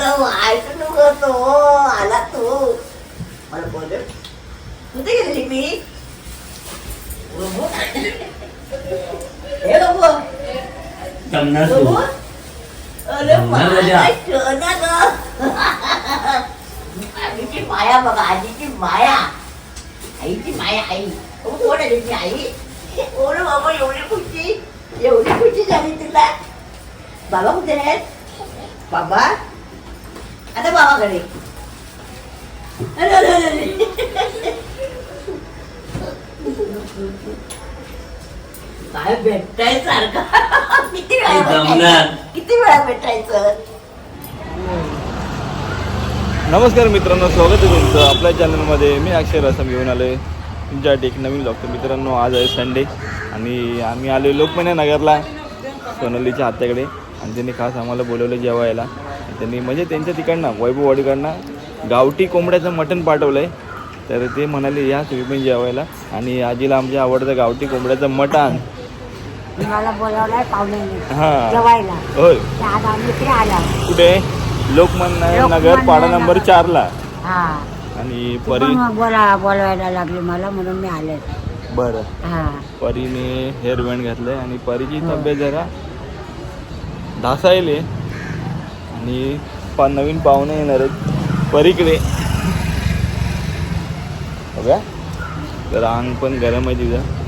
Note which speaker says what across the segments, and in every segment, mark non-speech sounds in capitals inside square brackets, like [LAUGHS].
Speaker 1: आता ऐकू करतो आला तू मला बोल कुठे गेली मी बाबू? हे बाबू
Speaker 2: जमणार तू
Speaker 1: बाबू अरे
Speaker 2: जमणार
Speaker 1: मला
Speaker 2: राजा.
Speaker 1: शोधा ग आईची माया बघा आजीची माया आईची माया आई बाबू, कोण आली ती आई ओढ बाबा एवढी खुशी एवढी खुशी झाली तुला बाबा कुठे आहेत बाबा आता बाबाकडे. अरे अरे अरे, अरे काय भेटताय सारखं किती वेळा. भेटायचं? किती वेळा भेटायचं?
Speaker 3: नमस्कार मित्रांनो स्वागत आहे तुमचं आपल्या चॅनलमध्ये मी अक्षय रसम घेऊन आलो आहे तुमच्यासाठी एक नवीन तर मित्रांनो आज आहे संडे आणि आम्ही आलो लोकमान्य नगरला सोनालीच्या हात्याकडे आणि त्यांनी खास आम्हाला बोलवलं जेवायला. त्यांनी म्हणजे त्यांच्या तिकडनं वैभववाडीकडनं गावठी कोंबड्याचं मटण पाठवलं आहे तर ते म्हणाले या तुम्ही जेवायला. आणि आजीला आमच्या आवडतं गावठी कोंबड्याचं मटण.
Speaker 4: मला बोलावलाय पाहुण्याने.
Speaker 3: हां.
Speaker 4: जेवायला.
Speaker 3: होय.
Speaker 4: ते आज आम्ही इकडे आला.
Speaker 3: कुठे? लोकमान्य नगर पाडा नंबर. चारला
Speaker 4: हा.
Speaker 3: आणि परी
Speaker 4: बोला बोलवायला लागली मला म्हणून मी आले.
Speaker 3: बरं.
Speaker 4: हा.
Speaker 3: परीने हेअर बँड घातलंय आणि परीची तब्येत जरा ढासायले आणि पा नवीन पाहुणे येणार आहेत. परीकडे. बघा. तर अंग पण गरम आहे तिचं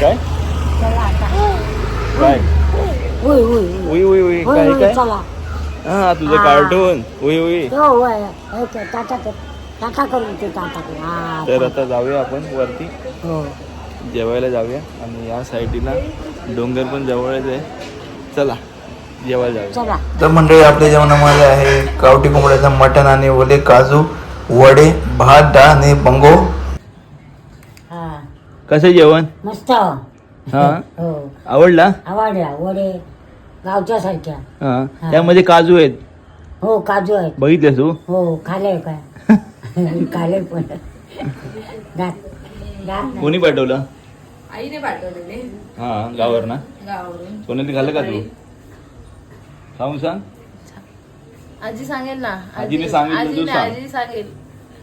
Speaker 3: काय? काय?
Speaker 4: उई उई
Speaker 3: काय काय? हा तुझं. कार्टून उई उई.
Speaker 4: हा
Speaker 3: तर आता जाऊया आपण वरती.
Speaker 4: हो.
Speaker 3: जेवायला जाऊया. आणि या साईडला डोंगर पण जवळच आहे. चला. जेवायला
Speaker 5: तर मंडळी आपल्या जेवणामध्ये आहे गावठी कोंबड्याचं मटण आणि ओले काजू वडे भात डाळ आणि बंगो.
Speaker 4: हा.
Speaker 3: कसं जेवण?
Speaker 4: मस्त.
Speaker 3: हा?
Speaker 4: हो.
Speaker 3: आवडला?
Speaker 4: आवडला. वडे गावच्या सारख्या.
Speaker 3: त्यामध्ये काजू आहेत.
Speaker 4: हो काजू आहेत.
Speaker 3: बघितले तू?
Speaker 4: हो खाले काय? [LAUGHS] खाले पण.
Speaker 3: कोणी पाठवलं?
Speaker 6: आईने पाठवलेले.
Speaker 3: हा गावावर ना
Speaker 6: गावावरून.
Speaker 3: सोनाली खाल्लं का तू? सांगू सांग.
Speaker 6: आजी सांगेल ना.
Speaker 3: आजीने सांगितलं, तू
Speaker 6: आजीने
Speaker 3: सांग.
Speaker 6: आजी सांगेल.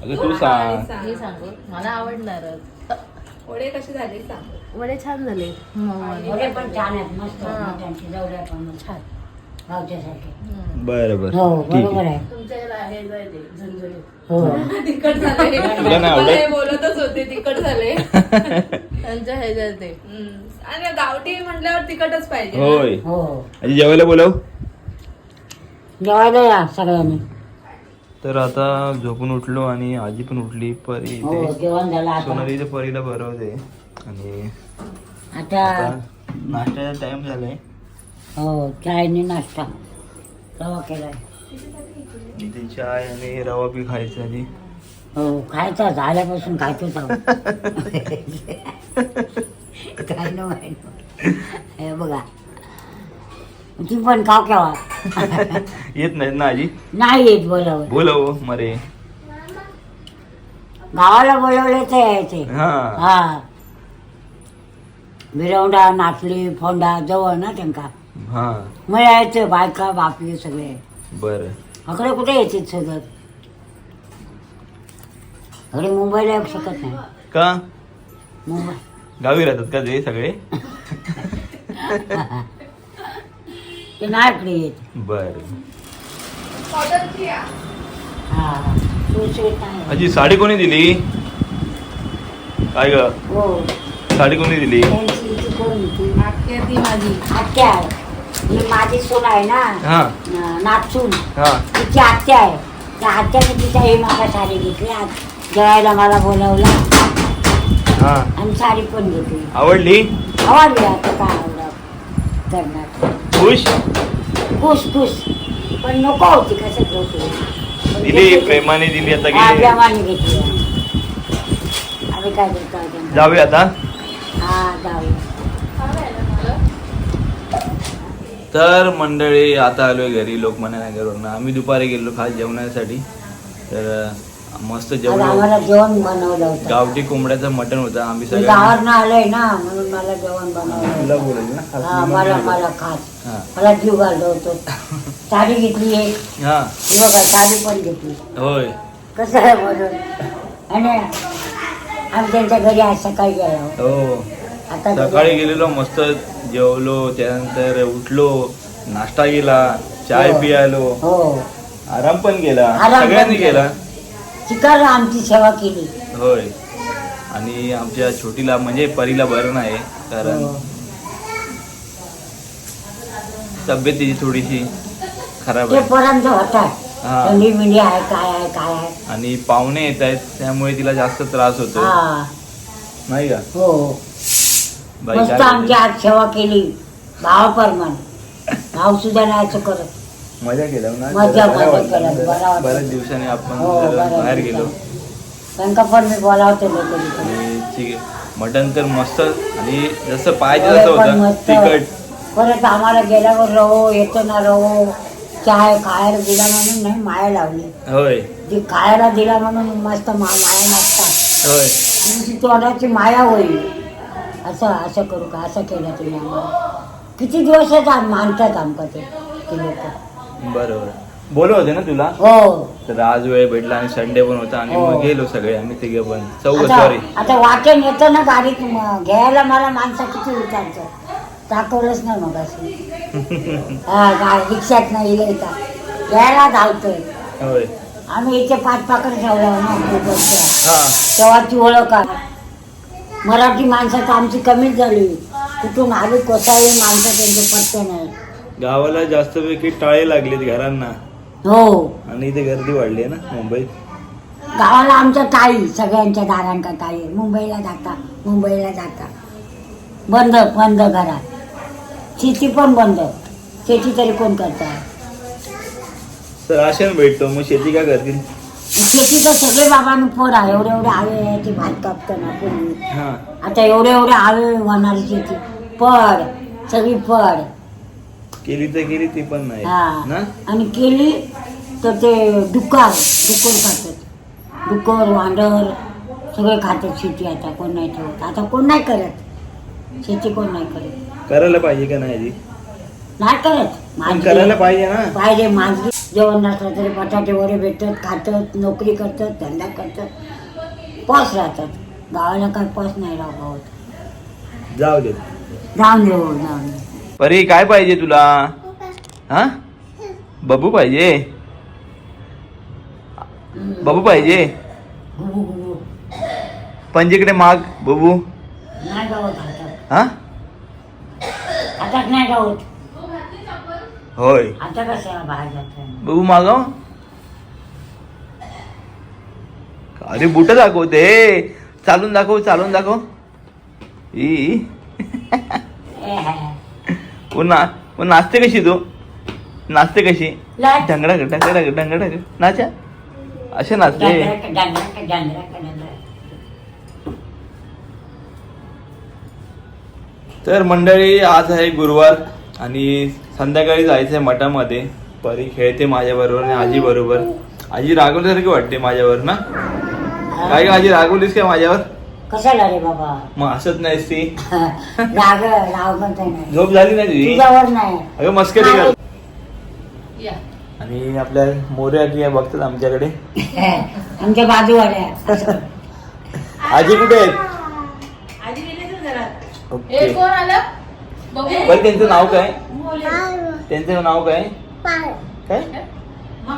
Speaker 3: अगं तू सांग.
Speaker 6: मी सांगू. मला आवडणारच.
Speaker 7: वडे कसे झाले सांग.
Speaker 6: वडे छान झाले.
Speaker 4: वडे पण छान आहेत मस्त
Speaker 6: हा.
Speaker 4: मटणचे जवळ पण मस्त.
Speaker 6: छान.
Speaker 4: गावच्या सारखे
Speaker 3: बरं बरं.
Speaker 4: हो
Speaker 3: ठीक
Speaker 4: बरोबर
Speaker 3: आहे.
Speaker 4: आहे
Speaker 6: तुमच्याकडे आहे जाय ते झणझणीत.
Speaker 4: हो.
Speaker 7: तिखट झाले [LAUGHS]
Speaker 3: तुला नाही
Speaker 7: मला हे
Speaker 3: आवडत
Speaker 7: बोलतच होते तिखट झाले [LAUGHS]
Speaker 6: त्यांच्या ह्याच्यात ते.
Speaker 7: हम्म. आणि गावठी म्हटल्यावर तिखटच पाहिजे ना.
Speaker 3: होय.
Speaker 4: हो.
Speaker 3: आजी जेवायला बोलाव.
Speaker 4: जेवायला या सगळ्यांनी.
Speaker 3: तर आता झोपून उठलो आणि आजी पण उठली. परी
Speaker 4: हो
Speaker 3: इथे
Speaker 4: जेवण झालं आता.
Speaker 3: सोनाली इथे परीला भरवते. आणि
Speaker 4: आता
Speaker 3: आता नाश्त्याचा टाइम झालाय.
Speaker 4: हो चायनी नाश्ता. रवा केलाय.
Speaker 3: इथे चाय आणि रवा बी खायचा आधी.
Speaker 4: हो खायचा झाल्यापासून खायचोच आहोत [LAUGHS] काय न माहिती. हे बघा. ती पण खाव केव्हा?
Speaker 3: येत नाहीत ना आजी?
Speaker 4: नाही येत बोलावर
Speaker 3: बोलव मरे.
Speaker 4: गावाला बोलवले ते यायचे.
Speaker 3: हा.
Speaker 4: हा. मिरवंडा नाचली फोंडा जवळ ना त्यांका.
Speaker 3: हा.
Speaker 4: मग यायचे बायका बापले सगळे.
Speaker 3: बर.
Speaker 4: अकडे कुठे यायचे शोधत अकडे मुंबईला येऊ शकत नाही.
Speaker 3: का?
Speaker 4: मुंबई.
Speaker 3: गावी राहतात का ते सगळे? [LAUGHS]
Speaker 4: ते नाही इकडे येत
Speaker 3: बर
Speaker 4: हा सुटसुटीत नाही
Speaker 3: आजी साडी कोणी दिली? काय ग?
Speaker 4: हो.
Speaker 3: साडी कोणी दिली?
Speaker 4: त्यांची ती कोण होती
Speaker 7: आख्या ती माझी.
Speaker 4: आत्या आहे. ही माझी सून आहे ना?
Speaker 3: हा.
Speaker 4: न- नाचून
Speaker 3: हा.
Speaker 4: तिची आत्या आहे. त्या आत्याने तिच्या हे मागा साडी घेतली. आज जेवायला मला बोलावला.
Speaker 3: हा.
Speaker 4: आणि साडी पण घेतली.
Speaker 3: आवडली?
Speaker 4: आवडली आता काय? करणार
Speaker 3: खुश?
Speaker 4: खुश खुश. पण नको होती पण
Speaker 3: दिली. प्रेमाने दिली आता गेली.
Speaker 4: प्रेमाने घेतली. आम्ही काय करतो?
Speaker 3: जाऊया आता.
Speaker 4: हा जाऊया.
Speaker 3: तर मंडळी आता आलोय घरी लोकमान्य नगरवरनं. आम्ही दुपारी गेलो खास जेवणासाठी. तर मस्त जेवलो
Speaker 4: आम्हाला जेवण बनवलं होतं.
Speaker 3: गावठी कोंबड्याचं मटण होतं आम्ही
Speaker 4: मी
Speaker 3: सगळ्यांनी.
Speaker 4: गावावरनं आलोय ना म्हणून मला जेवण बनवलं
Speaker 3: तुला. बोलायचं ना? खास
Speaker 4: हा
Speaker 3: निमंत्रण
Speaker 4: मला. मला खास.
Speaker 3: हा.
Speaker 4: मला जीव घाललो होतो. [LAUGHS] साडी घेतली एक
Speaker 3: हा.
Speaker 4: ही बघा साडी पण घेतली.
Speaker 3: होय.
Speaker 4: कसं आहे म्हणून? आणि आम्ही त्यांच्या घरी आज सकाळी गेलो.
Speaker 3: हो.
Speaker 4: आता
Speaker 3: सकाळी गेलेलो मस्त जेवलो त्यानंतर उठलो नाश्ता केला चाय
Speaker 4: हो.
Speaker 3: पियालो.
Speaker 4: हो.
Speaker 3: आराम पण केला.
Speaker 4: आराम पण
Speaker 3: सगळ्यांनी
Speaker 4: केला.
Speaker 3: केला.
Speaker 4: चिकार आमची सेवा केली.
Speaker 3: होय. आणि आमच्या छोटीला म्हणजे परीला बरं नाही कारण
Speaker 4: हो.
Speaker 3: तब्येत तिची थोडीशी खराब
Speaker 4: ते
Speaker 3: आहे. हा.
Speaker 4: थंडी मिंडी आहे काय आहे काय आहे.
Speaker 3: आणि पाहुणे येत आहेत त्यामुळे तिला जास्त त्रास होतो
Speaker 4: हा.
Speaker 3: नाही का?
Speaker 4: हो.
Speaker 3: बाई
Speaker 4: मस्त
Speaker 3: काय
Speaker 4: आमची
Speaker 3: बोलते?
Speaker 4: आज सेवा केली. भावाप्रमाण भाव सुद्धा नाही असं करत.
Speaker 3: मजा केला. ना
Speaker 4: मजा- मजा. केला, बरं वाटलं.
Speaker 3: बऱ्याच दिवसांनी आपण
Speaker 4: हो
Speaker 3: जरा
Speaker 4: बरं
Speaker 3: बाहेर गेलो.
Speaker 4: त्यांना पण मी बोलावते कधी कधी
Speaker 3: आणि चिक- मटण तर मस्त. आणि जसं पाहिजे तसं होतं. तिखट.
Speaker 4: परत आम्हाला गेल्यावर रहो येतो ना रहो चाय खायला दिला म्हणून नाही माया लावली.
Speaker 3: होय.
Speaker 4: जी खायला दिला म्हणून मस्त मा माया नसतात
Speaker 3: होय.
Speaker 4: तुमची तोंडाची माया होईल. असं असं करू का? असं केलं तुम्ही आम्हाला. किती दिवसच आम- मानतात आमका ते ते लोक?
Speaker 3: बरोबर. बोलव होते ना तुला?
Speaker 4: हो.
Speaker 3: तर आज वेळ भेटला आणि संडे पण होता आणि
Speaker 4: हो.
Speaker 3: मग गेलो सगळे आम्ही तिघे पण. चौघ
Speaker 4: आता
Speaker 3: सॉरी
Speaker 4: आता वाटेन येतं ना गाडीत म- घ्यायला मला माणसं किती विचारतं? दाखवलंच नाही मग असं [LAUGHS] हा गा रिक्षात नाही येतं घ्यायला धावतोय.
Speaker 3: होय.
Speaker 4: आम्ही इथे पाच पाकड ठेवला ना बसच्या.
Speaker 3: हा.
Speaker 4: तेव्हाची ओळख आहे. मराठी माणसं तर आमची कमीच झाली. कुठून आली कोसाळी माणसं त्यांचे पत्ते नाही.
Speaker 3: गावाला जास्त पैकी टाळे लागलेत घरांना.
Speaker 4: हो.
Speaker 3: आणि इथे गर्दी वाढली आहे ना मुंबईत.
Speaker 4: गावाला आमच्या टाळी सगळ्यांच्या दारांका टाळी मुंबईला जाता मुंबईला जाता. बंद बंद घरात. शेती पण बंद. शेती तरी कोण करताय
Speaker 3: तर राशन भेटतो. मग शेती काय करतील?
Speaker 4: शेती तर सगळे बाबांनी पोर आहे. एवढे एवढे आवे ते भात कापताना पूर्वी
Speaker 3: हा.
Speaker 4: आता एवढे एवढे आवे होणारी शेती. पड सगळी पड
Speaker 3: केली तर केली ती पण नाही.
Speaker 4: हा. आणि केली तर ते डुक्कर डुक्कर खातात. डुक्कर वांडर सगळे खातात शेती आता कोण नाही ठेवत. आता कोण नाही करत? शेती कोण नाही करत?
Speaker 3: करायला पाहिजे का नाही आधी?
Speaker 4: नाही करत.
Speaker 3: पण करायला पाहिजे ना.
Speaker 4: पाहिजे मांजरी जेवण नसलं तरी बटाटे वगैरे भेटतात खातात नोकरी करतात धंदा करतात. पॉस राहतात. गावाला काय पॉस नाही राहू गावात
Speaker 3: जाऊ दे.
Speaker 4: जाऊन दे जाऊन दे.
Speaker 3: परी काय पाहिजे तुला? हा? बबू पाहिजे? बबू पाहिजे? पंजीकडे माग बबू. हा? होय. बबू मागव अरे बुट दाखवते चालून दाखव चालून दाखव. ई. ना नाचते कशी तू? नाचते कशी?
Speaker 4: लाट.
Speaker 3: ढंगडा ढंगडा ढंगडा नाचा असे नाचते.
Speaker 4: डांगरा- डांगरा- डांगरा- डांगरा.
Speaker 3: तर मंडळी आज आहे गुरुवार आणि संध्याकाळी जायचंय मठामध्ये. परी खेळते माझ्या बरोबर आणि आजी बरोबर. आजी रागवल्यासारखी वाटते माझ्यावर ना? काय ग आजी रागवलीस काय माझ्यावर?
Speaker 4: कशाला रे बाबा?
Speaker 3: मग हसत नाहीस ती? [LAUGHS]
Speaker 4: राग राग म्हणता नाही
Speaker 3: झोप झाली नाही तुझी?
Speaker 4: तुझ्यावर नाही.
Speaker 3: अगं मस्करी कर.
Speaker 6: या.
Speaker 3: आणि आपल्या मोर्या की बघतात आमच्याकडे. [LAUGHS]
Speaker 4: आमच्या बाजूवाल्या. [LAUGHS]
Speaker 3: आजी कुठे आहेत?
Speaker 7: आधी गेले घरात
Speaker 6: ए
Speaker 3: ओके.
Speaker 6: कोण आलं? बघू.
Speaker 3: बरं त्यांचं नाव काय? त्यांचं नाव काय? काय? [LAUGHS]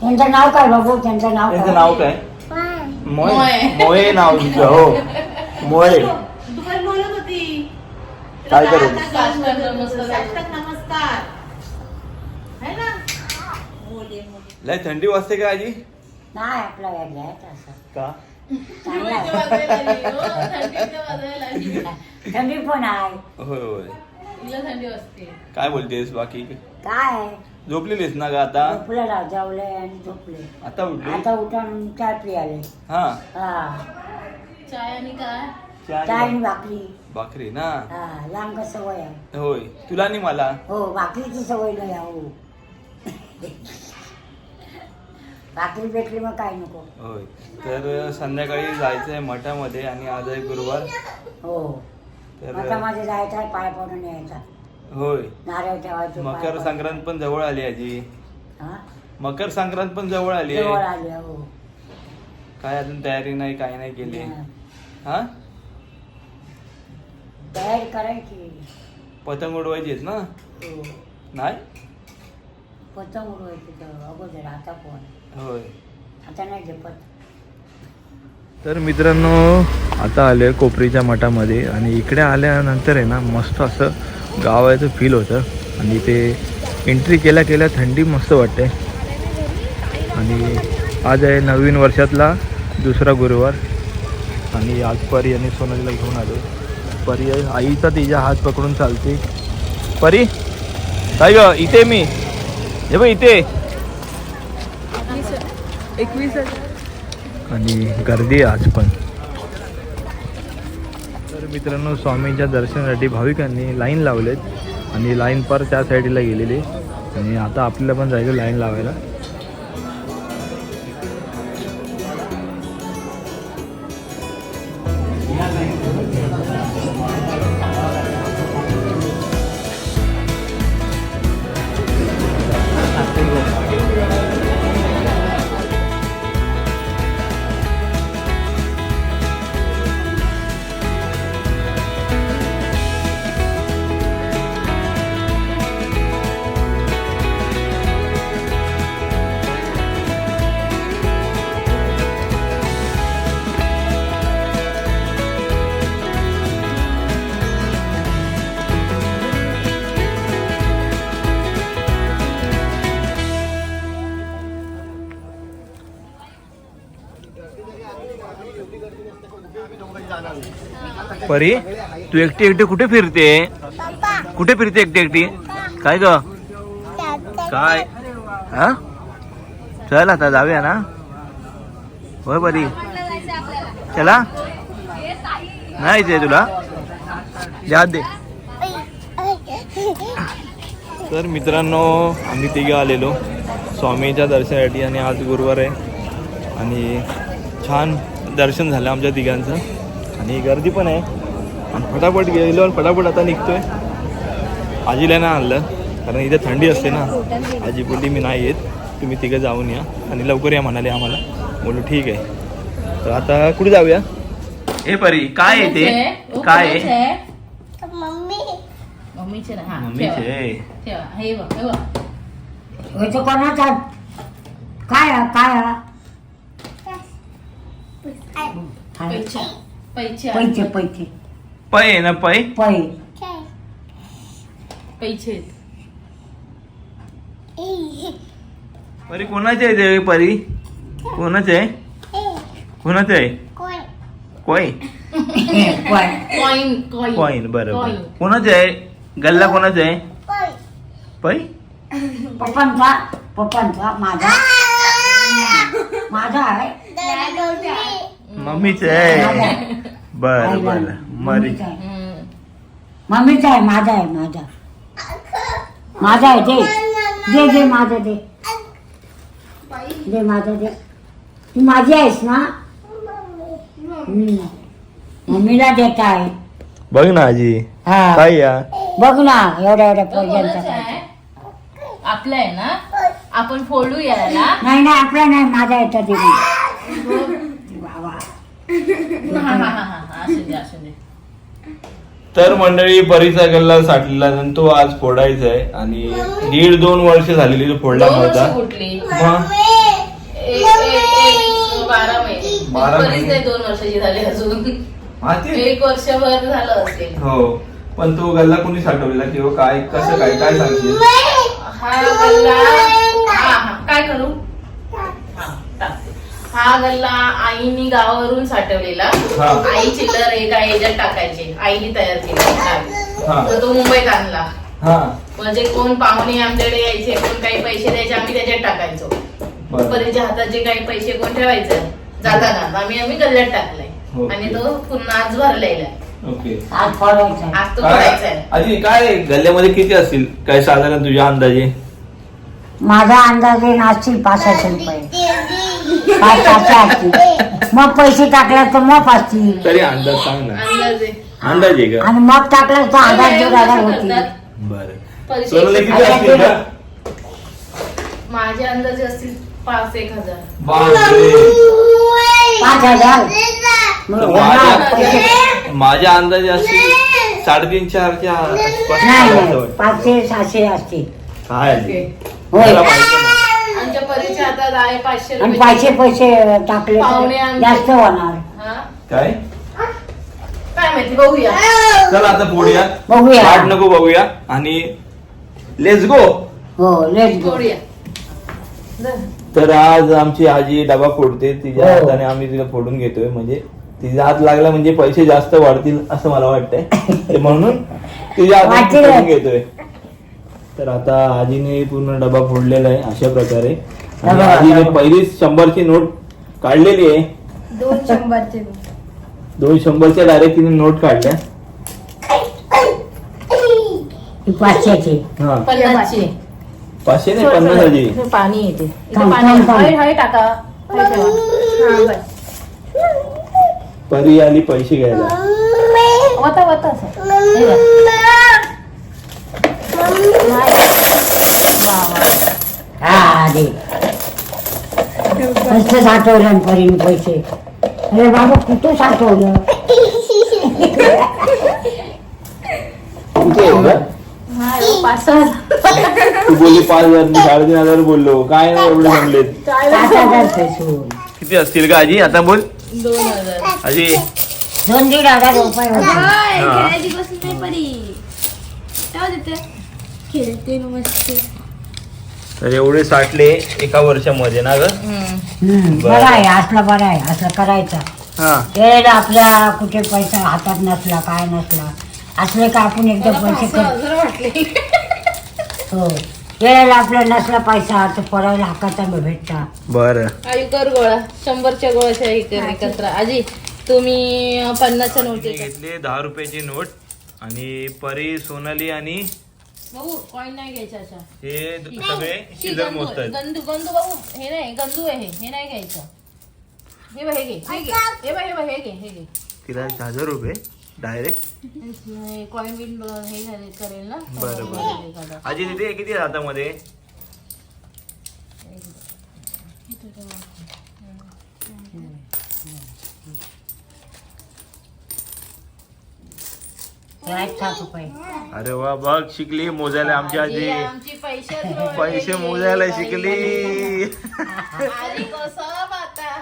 Speaker 4: त्यांचं नाव काय बाबू? त्यांचं नाव
Speaker 3: त्यांचं
Speaker 4: काय?
Speaker 3: नाव काय? मोय.
Speaker 6: मोय.
Speaker 3: मोये नाव तिचं हो. मोये.
Speaker 7: दुपारी बोलत होती.
Speaker 3: काय करू? लय थंडी वाजते का आजी?
Speaker 4: नाही आपला वेळ घ्यायचा असं.
Speaker 3: का.
Speaker 6: हो.
Speaker 4: थंडी पण आहे.
Speaker 3: होय होय.
Speaker 6: हिला थंडी वाजते
Speaker 3: काय बोलतेस बाकी?
Speaker 4: काय?
Speaker 3: झोपलेलीस ना का आता?
Speaker 4: झोपले राव जेवले आणि झोपले.
Speaker 3: आता उठली?
Speaker 4: आता उठून चाय पियाले
Speaker 3: हा.
Speaker 4: हा.
Speaker 6: चाय आणि काय?
Speaker 4: चाय
Speaker 3: आणि
Speaker 4: भाकरी.
Speaker 3: भाकरी ना?
Speaker 4: हा लांब सवय आहे.
Speaker 3: होय. तुला आणि मला?
Speaker 4: हो भाकरीची सवय नाही आहे, हो. भाकरी भेटली मग काय नको.
Speaker 3: होय. तर संध्याकाळी जायचं आहे मठामध्ये आणि आज आहे गुरुवार.
Speaker 4: हो.
Speaker 3: तर
Speaker 4: जायचा पाय पडून यायचा.
Speaker 3: होय.
Speaker 4: नारळ ठेवायचे
Speaker 3: मकर. संक्रांत पण जवळ आली आजी? मकर संक्रांत पण जवळ आली
Speaker 4: जवळ आली हो.
Speaker 3: काय अजून तयारी नाही काय नाही केली.
Speaker 4: हा.
Speaker 3: हा?
Speaker 4: तयारी करायची.
Speaker 3: पतंग उडवायची आहेत ना?
Speaker 4: हो.
Speaker 3: नाही?
Speaker 4: पतंग उडवायची अगोदर आता कोण?
Speaker 3: होय.
Speaker 4: आता नाही झेपत.
Speaker 3: तर मित्रांनो आता आले कोपरीच्या मठामध्ये आणि इकडे आल्यानंतर आहे ना मस्त असं गावाचं फील होतं. आणि ते एंट्री केल्या केल्या थंडी मस्त वाटते. आणि आज आहे नवीन वर्षातला दुसरा गुरुवार. आणि आज परी आणि सोनालीला घेऊन आलो. परी आईचा तिच्या हात पकडून चालते. परी काय ग इथे मी. हे बघ इथे. एकवीस आणि गर्दी आहे आज पण. तर मित्रांनो स्वामींच्या दर्शनासाठी भाविकांनी लाईन लावलेत आणि लाईन पर त्या साईडला गेलेली आणि आता आपल्याला पण जायचं लाईन लावायला. परी तू एकटी एकटी कुठे फिरते? कुठे फिरते एकटी एकटी? काय ग? काय? हा? चल आता जाऊया ना. होय परी. चला. नाही ते तुला. याद दे. तर मित्रांनो आम्ही तिघे आलेलो. स्वामीच्या दर्शनासाठी आणि आज गुरुवार आहे. आणि छान दर्शन झालं आमच्या तिघांचं. आणि गर्दी पण आहे. आणि फटाफट गेलो आणि फटाफट आता निघतोय. आजीला नाही आणलं कारण इथे थंडी असते ना. आजी बोलली मी नाही येत. तुम्ही तिघं जाऊन या आणि लवकर या म्हणाले आम्हाला. बोलू ठीक आहे. तर आता कुठे जाऊया? हे परी काय आहे ते? काय आहे?
Speaker 6: मम्मीचे हा हे हे
Speaker 4: कोणाचा? काय? काय?
Speaker 6: पैचा
Speaker 4: पैसे पैसे.
Speaker 3: पै आहे ना पै?
Speaker 4: पै.
Speaker 6: पैसे
Speaker 3: परी कोणाचे आहे ते परी? कोणाचे आहे? कोणाचे आहे? कोय. कॉईन बरोबर. कोणाचे आहे? गल्ला कोणाचा आहे? पै?
Speaker 4: पप्पांचा पप्पांचा माझा. माझा आहे.
Speaker 3: मम्मीचे आहे. बर बर. मरी.
Speaker 4: मम्मीचा आहे.
Speaker 6: हम्म.
Speaker 4: मम्मीचा आहे माझा आहे माझा. माझा आहे दे. दे दे माझं दे. दे माझं दे. तू माझी आहेस ना? हम्म. मम्मीला देत आहे.
Speaker 3: बघ ना आजी.
Speaker 4: हा.
Speaker 3: काय या?
Speaker 4: बघ ना एवढ्या एवढ्या
Speaker 6: तो कोणाचा
Speaker 4: पर्यंत
Speaker 6: आहे. आपला आहे ना? आपण फोडू याला
Speaker 4: नाही नाही आपला नाही माझा येतं ते बाबा
Speaker 6: हा हा हा हा.
Speaker 3: तर मंडळी परीचा गल्ला साठलेला आणि तो आज फोडायचा आहे आणि दीड दोन वर्ष झालेली तो फोडला नव्हता.
Speaker 6: बारा महिने. दोन वर्षाची झाली अजून.
Speaker 3: हा ते
Speaker 6: एक वर्षभर झालं असेल.
Speaker 3: हो पण तो गल्ला कोणी साठवलेला? किंवा काय कसं काय? काय सांगशील?
Speaker 6: हा गल्ला काय करू. हा गल्ला आईनी गावावरून साठवलेला.
Speaker 3: हा.
Speaker 6: आई चिल्लर एका याच्यात टाकायचे. आईने तयार केला.
Speaker 3: हा.
Speaker 6: तर तो मुंबईत आणला.
Speaker 3: हा.
Speaker 6: म्हणजे कोण पाहुणे आमच्याकडे यायचे कोण काही पैसे द्यायचे आम्ही त्याच्यात टाकायचो.
Speaker 3: बरं.
Speaker 6: परीच्या हातात जे काही पैसे कोण ठेवायचं जाताना आम्ही आम्ही गल्ल्यात टाकलाय. आणि तो पुन्हा आज भरलेला आहे.
Speaker 3: ओके.
Speaker 4: आज फोडायचा. आहे.
Speaker 6: आज तो भरायचा
Speaker 3: काय
Speaker 6: आहे.
Speaker 3: आधी काय गल्ल्यामध्ये किती असतील? काय साधारण तुझ्या अंदाजे?
Speaker 4: माझा अंदाजे असतील पाच सहाशे रुपये. पाच सहाशे असतील मग पैसे टाकले तर मग असतील
Speaker 3: तरी अंदाज सांग ना.
Speaker 6: अंदाजे.
Speaker 3: अंदाज आहे का?
Speaker 4: आणि मग टाकलं तर हजार दीड हजार होतील.
Speaker 3: बरं.
Speaker 6: पैसे
Speaker 3: सोनाली किती असतील का
Speaker 6: माझे अंदाजे असतील पाच एक हजार.
Speaker 3: बापरे.
Speaker 4: पाच हजार? मग
Speaker 3: तर
Speaker 4: होणार.
Speaker 3: माझ्या-
Speaker 4: पैसे
Speaker 3: माझ्या अंदाजे असतील साडेतीन चारच्या आसपास
Speaker 4: नाही
Speaker 3: असं
Speaker 4: नाही
Speaker 3: वाटतं.
Speaker 4: पाचशे सहाशे असतील.
Speaker 3: काय आहे?
Speaker 4: होय.
Speaker 3: मला माहिती नाही.
Speaker 6: पाचशे
Speaker 4: आणि पाचशे पैसे टाकले.
Speaker 6: पाहुणे
Speaker 4: तर
Speaker 6: आमचे.
Speaker 4: जास्त होणार.
Speaker 6: हा?
Speaker 3: काय?
Speaker 6: काय माहिती बघूया.
Speaker 3: चला आता
Speaker 4: बघूया.
Speaker 3: वाट नको बघूया. आणि लेट्स गो
Speaker 4: हो लेट
Speaker 6: बघूया.
Speaker 3: तर आज आमची आजी डबा फोडते. तिच्या
Speaker 4: हो.
Speaker 3: हाताने आम्ही तिला फोडून घेतोय. म्हणजे तिचा हात लागला म्हणजे पैसे जास्त वाढतील असं मला वाटतंय. [LAUGHS] ते म्हणून तिच्या
Speaker 4: वाढतील.
Speaker 3: फोडून घेतोय. तर आता आजीने पूर्ण डबा फोडलेला आहे अशा प्रकारे. आजीने
Speaker 4: डबा.
Speaker 3: पहिलीच शंभरची नोट काढलेली आहे
Speaker 7: दोन शंभरचे
Speaker 3: दोन शंभरच्या डायरेक्ट तिने नोट काढल्या
Speaker 4: पाचशेची
Speaker 3: हा
Speaker 6: पन्नासची
Speaker 3: पाचशे नाही पन्नास आजी
Speaker 6: इथे पाणी येते इथे
Speaker 4: थांब,
Speaker 6: पाणी
Speaker 4: थांब, थांब.
Speaker 6: हळी हळी टाका हळी ठेवा.
Speaker 7: हा बस
Speaker 3: परी आली पैसे घ्यायला
Speaker 6: वता वता असं. हे घ्या. नाही. वा, वा.
Speaker 4: हा दे मस्त साठवलं परीने पैसे. अरे बाबा कुठं साठवलं?
Speaker 3: किती आहे का?
Speaker 6: नाही, हो, पाच सहा हजार.
Speaker 3: तू बोलली पाच हजार मी साडेतीन हजार बोललो. काय नाही एवढे म्हणले?
Speaker 4: सात हजार पैसे.
Speaker 3: किती असतील का आजी? आता बोल.
Speaker 6: दोन हजार.
Speaker 3: आजी.
Speaker 4: दोन दीड हजार रुपये होते.
Speaker 3: हा.
Speaker 7: खेळायची नाही खेळते ना मस्त.
Speaker 3: तर एवढे साठले एका वर्षामध्ये ना ग? बरं.
Speaker 4: आहे असला बरं आहे असं करायचं.
Speaker 3: हा.
Speaker 4: वेळेला आपल्या कुठे पैसा हातात नसला काय नसला असले का आपण एकदम पैसे कर [LAUGHS] हो. वेळेला आपला नसला पैसा तर पडायला हाकाचा भेटता.
Speaker 3: बर.
Speaker 6: आई कर गोळा शंभरच्या गोळ्याच्या हे कर एकत्र. आजी तुम्ही पन्नासच्या नोटी.
Speaker 3: घेतले दहा रुपयाची नोट आणि परी सोनाली आणि
Speaker 6: भाऊ कॉईन नाही घ्यायच्या अशा.
Speaker 3: हे सगळे शिल्लक
Speaker 6: गंदू
Speaker 3: मोजत
Speaker 6: आहे.
Speaker 3: आहेत
Speaker 6: गंदू गंदू भाऊ हे नाही गंदू आहे हे. नाही घ्यायचं. हे बघ हे घे हे घे. हे बघ हे बघ हे घे हे घे.
Speaker 3: तिला हजार रुपये डायरेक्ट
Speaker 6: कॉईन बिन हे झाले करेल ना?
Speaker 3: बरं, बरं. आजी तिथे किती हातामध्ये
Speaker 4: रुपये.
Speaker 3: अरे वा बघ शिकली मोजायला आमची
Speaker 6: आजी. आमची पैसे [LAUGHS]
Speaker 3: पैसे मोजायला शिकली. [LAUGHS]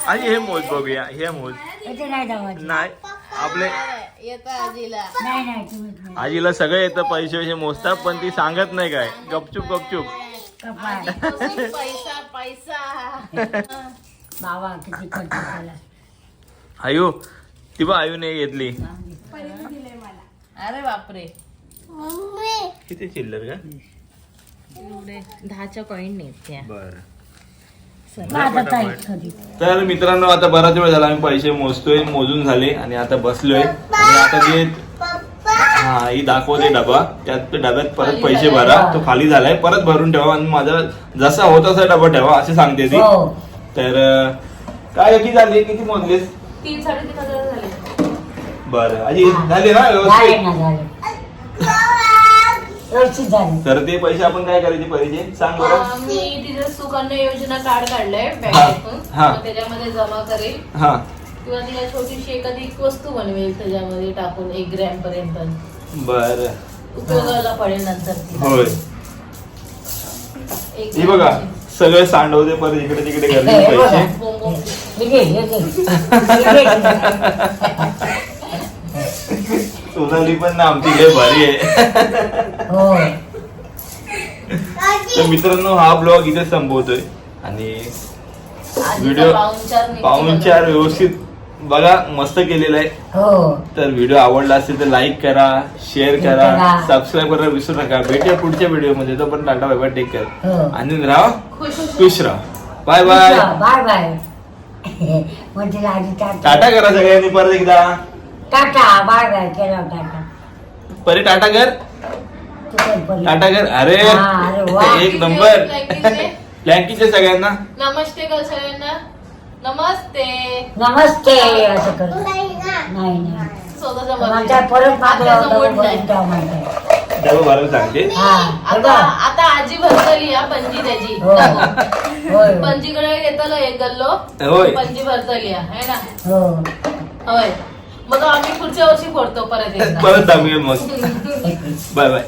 Speaker 6: आजी
Speaker 3: हे मोज बघूया हे मोज.
Speaker 4: नाही.
Speaker 3: नाही आपले
Speaker 6: येतं आजीला.
Speaker 4: नाही नाही नाही.
Speaker 3: सगळं येतं पैसे पैसे मोजतात पण ती सांगत नाही काय. गपचूप गपचूप.
Speaker 4: कपाळ.
Speaker 6: आजीपासून पैसा पैसा. [LAUGHS]
Speaker 4: बाबा किती खर्च केला.
Speaker 3: आयु ती बा आयुने घेतली.
Speaker 6: अरे बापरे.
Speaker 3: किती चिल्लर का
Speaker 6: एवढे. दहाच्या कॉईन नाहीत त्या.
Speaker 3: बर.
Speaker 4: आता ताई कधी
Speaker 3: तर मित्रांनो आता बराच वेळ झाला. आम्ही पैसे मोजतोय मोजून झाले आणि आता बसलोय. आणि आता जे हा ही दाखवते डबा. त्यात ते डब्यात परत पैसे भरा. तो खाली झालाय. परत भरून ठेवा आणि माझा जसा होता तसा डबा ठेवा असे सांगते ती.
Speaker 4: हो.
Speaker 3: तर काय किती झाली किती मोजलीस?
Speaker 6: तीन साडेतीन हजार झाले.
Speaker 3: बरं आजी झाले ना
Speaker 4: झाले
Speaker 3: व्यवस्थित
Speaker 4: ना झाले व्यवस्थित झाले
Speaker 3: तर ते पैसे आपण काय करायचे पाहिजे सांग बरं
Speaker 6: मी तिचं सुकन्या योजना कार्ड काढलंय
Speaker 3: हा.
Speaker 6: बँकेतून
Speaker 3: हा.
Speaker 6: मग त्याच्यामध्ये जमा करेल
Speaker 3: हा
Speaker 6: किंवा तिला छोटीशी एखादी वस्तू बनवेल त्याच्यामध्ये टाकून एक ग्रॅम पर्यंत
Speaker 3: बर
Speaker 6: उपयोगाला पडेल नंतर तिला.
Speaker 3: होय
Speaker 6: एक
Speaker 3: हे बघा सगळे सांडवते परत इकडे तिकडे
Speaker 4: बघा.
Speaker 3: पैसे
Speaker 6: बोंब बोंब.
Speaker 4: हे घे, हे घे. हे घे.
Speaker 3: सोनाली पण ना आमची लय भारी आहे.
Speaker 4: हो
Speaker 3: तर मित्रांनो हा ब्लॉग इथे संपवतोय. आणि व्हिडिओ
Speaker 6: पाहुणचार बघा.
Speaker 3: व्यवस्थित बघा मस्त केलेला आहे.
Speaker 4: हो.
Speaker 3: तर व्हिडिओ आवडला असेल तर लाईक करा शेअर करा
Speaker 4: करा.
Speaker 3: सबस्क्राईब करायला विसरू नका. भेटूया पुढच्या व्हिडिओमध्ये. तो पण tata bye bye take care
Speaker 4: हो.
Speaker 3: आनंद राहा.
Speaker 6: खुश
Speaker 3: राहा. बाय बाय
Speaker 4: बाय बाय म्हणजे आधी टाटा.
Speaker 3: टाटा करा सगळ्यांनी परत एकदा.
Speaker 4: टाटा बाय बाय केला टाटा
Speaker 3: परी टाटा कर
Speaker 4: तू कर परी.
Speaker 3: टाटा कर अरे
Speaker 4: हा, अरे वा.
Speaker 3: एक नंबर.
Speaker 6: ब्लँकीचे
Speaker 3: सगळ्यांना
Speaker 6: नमस्ते कर सगळ्यांना नमस्ते
Speaker 4: नमस्ते असं कर नाही नाही
Speaker 6: स्वतःचा
Speaker 4: माझ्या परत मागं
Speaker 6: आत्याचं मूड
Speaker 4: लावतो,
Speaker 6: नाही.
Speaker 4: परत द्या म्हणते.
Speaker 3: डबा भरायला सांगते
Speaker 4: हा हे
Speaker 6: आता
Speaker 4: बघ.
Speaker 6: आता आजी भरतली हा पणजी त्याची
Speaker 4: हो. होय.
Speaker 6: पणजीकडे घेतलं एक गल्लो
Speaker 3: होय.
Speaker 6: पणजी भरतली हा, है ना
Speaker 4: हो
Speaker 6: होय मग आम्ही पुढच्या वर्षी पडतो परत
Speaker 3: परत जाऊया मग. [LAUGHS] Bye bye.